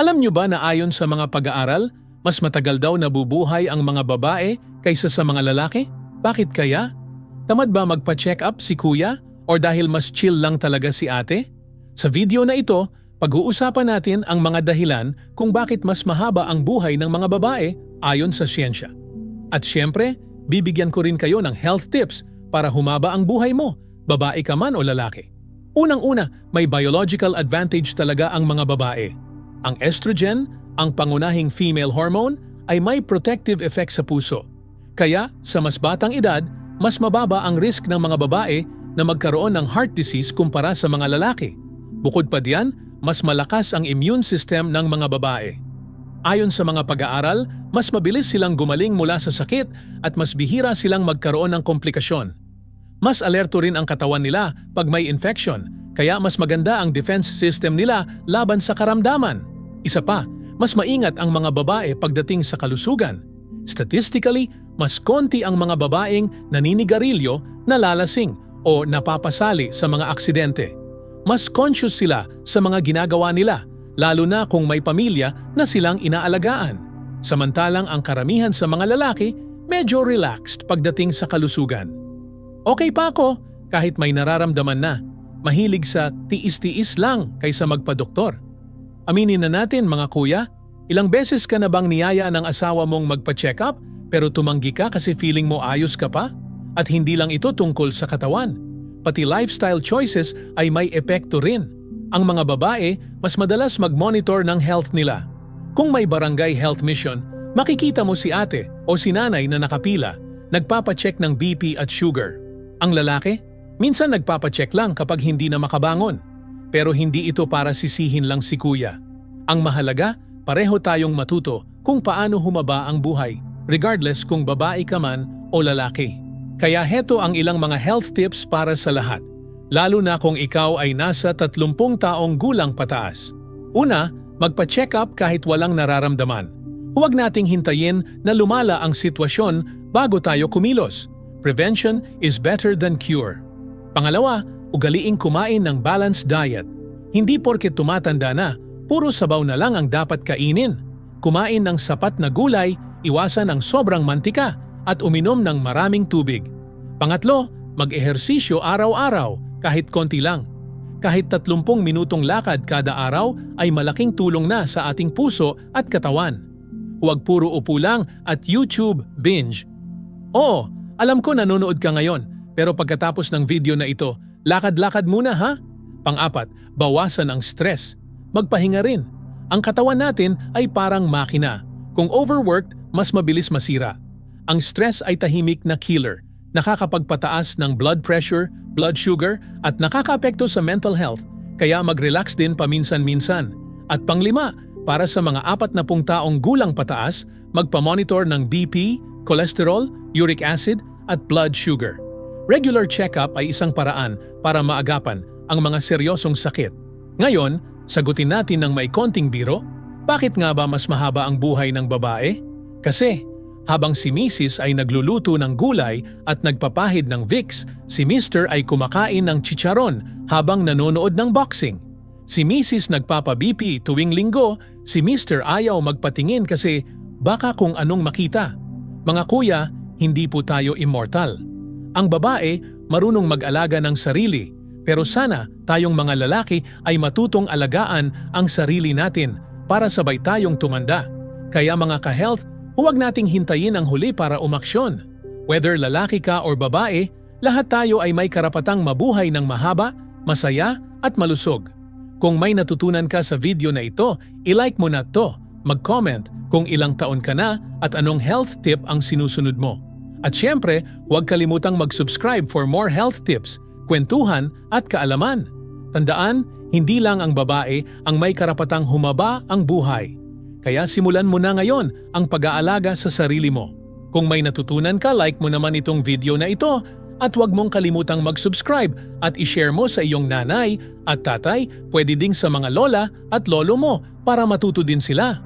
Alam nyo ba na ayon sa mga pag-aaral, mas matagal daw nabubuhay ang mga babae kaysa sa mga lalaki? Bakit kaya? Tamad ba magpa-check up si kuya? Or dahil mas chill lang talaga si ate? Sa video na ito, pag-uusapan natin ang mga dahilan kung bakit mas mahaba ang buhay ng mga babae ayon sa siyensya. At syempre, bibigyan ko rin kayo ng health tips para humaba ang buhay mo, babae ka man o lalaki. Unang-una, may biological advantage talaga ang mga babae. Ang estrogen, ang pangunahing female hormone, ay may protective effect sa puso. Kaya, sa mas batang edad, mas mababa ang risk ng mga babae na magkaroon ng heart disease kumpara sa mga lalaki. Bukod pa diyan, mas malakas ang immune system ng mga babae. Ayon sa mga pag-aaral, mas mabilis silang gumaling mula sa sakit at mas bihira silang magkaroon ng komplikasyon. Mas alerto rin ang katawan nila pag may infection, kaya mas maganda ang defense system nila laban sa karamdaman. Isa pa, mas maingat ang mga babae pagdating sa kalusugan. Statistically, mas konti ang mga babaeng naninigarilyo, nalalasing o napapasali sa mga aksidente. Mas conscious sila sa mga ginagawa nila, lalo na kung may pamilya na silang inaalagaan. Samantalang ang karamihan sa mga lalaki medyo relaxed pagdating sa kalusugan. Okay pa ako kahit may nararamdaman na. Mahilig sa tiis-tiis lang kaysa magpa-doktor. Aminin na natin mga kuya, ilang beses ka na bang niyaya ng asawa mong magpa-check up pero tumanggi ka kasi feeling mo ayos ka pa? At hindi lang ito tungkol sa katawan. Pati lifestyle choices ay may epekto rin. Ang mga babae mas madalas mag-monitor ng health nila. Kung may barangay health mission, makikita mo si ate o si nanay na nakapila, nagpapacheck ng BP at sugar. Ang lalaki, minsan nagpapacheck lang kapag hindi na makabangon. Pero hindi ito para sisihin lang si kuya. Ang mahalaga, pareho tayong matuto kung paano humaba ang buhay, regardless kung babae ka man o lalaki. Kaya heto ang ilang mga health tips para sa lahat, lalo na kung ikaw ay nasa 30 taong gulang pataas. Una, magpa-check up kahit walang nararamdaman. Huwag nating hintayin na lumala ang sitwasyon bago tayo kumilos. Prevention is better than cure. Pangalawa, ugaliing kumain ng balanced diet. Hindi porket tumatanda na, puro sabaw na lang ang dapat kainin. Kumain ng sapat na gulay, iwasan ang sobrang mantika, at uminom ng maraming tubig. Pangatlo, mag-ehersisyo araw-araw kahit konti lang. Kahit 30 minutong lakad kada araw ay malaking tulong na sa ating puso at katawan. Huwag puro upo lang at YouTube binge. Oo, alam ko nanonood ka ngayon, pero pagkatapos ng video na ito, lakad-lakad muna ha? Pang-apat, bawasan ang stress. Magpahinga rin. Ang katawan natin ay parang makina. Kung overworked, mas mabilis masira. Ang stress ay tahimik na killer, nakakapagpataas ng blood pressure, blood sugar, at nakakaapekto sa mental health, kaya mag-relax din paminsan-minsan. At panglima, para sa mga apat na pung taong gulang pataas, magpa-monitor ng BP, cholesterol, uric acid, at blood sugar. Regular check-up ay isang paraan para maagapan ang mga seryosong sakit. Ngayon, sagutin natin ng may konting biro, bakit nga ba mas mahaba ang buhay ng babae? Kasi habang si Mrs. ay nagluluto ng gulay at nagpapahid ng Vicks, si Mr. ay kumakain ng chicharon habang nanonood ng boxing. Si Mrs. nagpapa-BP tuwing linggo, si Mr. ayaw magpatingin kasi baka kung anong makita. Mga kuya, hindi po tayo immortal. Ang babae marunong mag-alaga ng sarili, pero sana tayong mga lalaki ay matutong alagaan ang sarili natin para sabay tayong tumanda. Kaya mga ka-health, Huwag nating hintayin ang huli para umaksyon. Whether lalaki ka or babae, lahat tayo ay may karapatang mabuhay ng mahaba, masaya at malusog. Kung may natutunan ka sa video na ito, ilike mo na to, mag-comment kung ilang taon ka na at anong health tip ang sinusunod mo. At syempre, huwag kalimutang mag-subscribe for more health tips, kwentuhan at kaalaman. Tandaan, hindi lang ang babae ang may karapatang humaba ang buhay. Kaya simulan mo na ngayon ang pag-aalaga sa sarili mo. Kung may natutunan ka, like mo naman itong video na ito at huwag mong kalimutang mag-subscribe at i-share mo sa iyong nanay at tatay, pwede ding sa mga lola at lolo mo para matuto din sila.